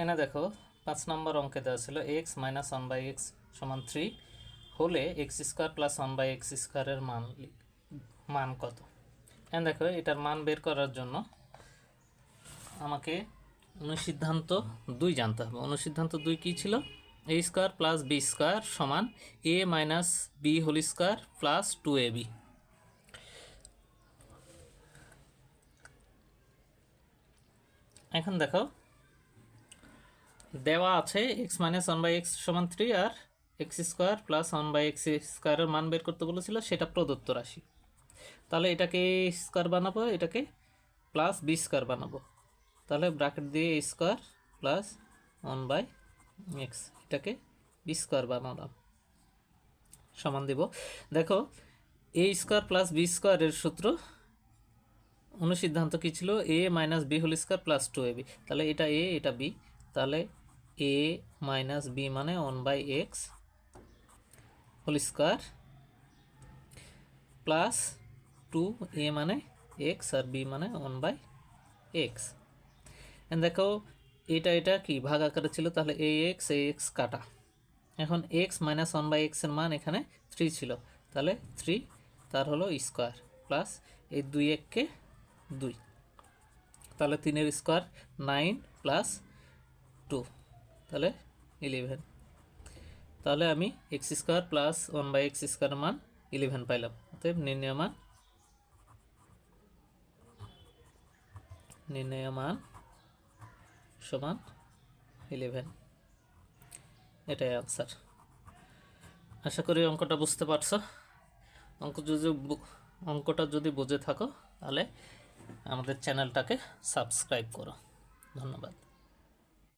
এনে দেখো, পাঁচ নম্বর অঙ্কে দেওয়া ছিল x minus one by x সমান থ্রি হলে x square plus one by x স্কোয়ারের মান মান কত? এনে দেখো, এটার মান বের করার জন্য আমাকে অনুসিদ্ধান্ত দুই জানতে হবে। অনুসিদ্ধান্ত দুই কী ছিল? A square plus B square সমান A minus B whole square plus two A B এখন দেখো দেওয়া আছে x minus one by x সমান three R x square plus one by x স্কোয়ারের মান বের করতে বলেছিল, সেটা প্রদত্ত রাশি। তাহলে এটাকে স্কোয়ার বানাবো, এটাকে প্লাস বি স্কোয়ার বানাবো। তাহলে ব্র্যাকেট দিয়ে square plus one by x এটাকে বি স্কোয়ার বানালাম। সমান দিব। দেখো এ স্কোয়ার প্লাস বি স্কোয়ারের সূত্র অনুসিদ্ধান্ত কী ছিল? A minus B whole square plus two A B তাহলে এটা এ এটা বি তাহলে এ মাইনাস বি মানে one by x whole square plus two A মানে এক্স আর বি মানে ওয়ান বাই এক্স দেখো, এটা এটা কি? ভাগ আকারে ছিল, তাহলে এ এক্স এ এক্স কাটা। এখন এক্স মাইনাস ওয়ান বাই এক্সের মান এখানে থ্রি ছিল। তাহলে থ্রি তার হলো স্কোয়ার প্লাস এই দুই এককে দুই। তাহলে তিনের স্কোয়ার নাইন প্লাস টু তাহলে ইলেভেন তাহলে আমি x square plus one by x square মান ইলেভেন পাইলাম। অতএব নির্ণয় মান নির্ণয় মান সমান ইলেভেন এটাই আনসার আশা করি অঙ্কটা বুঝতে পারছ। অঙ্ক যদি অঙ্কটা যদি বুঝে থাকো, তাহলে আমাদের চ্যানেলটাকে সাবস্ক্রাইব করো। ধন্যবাদ।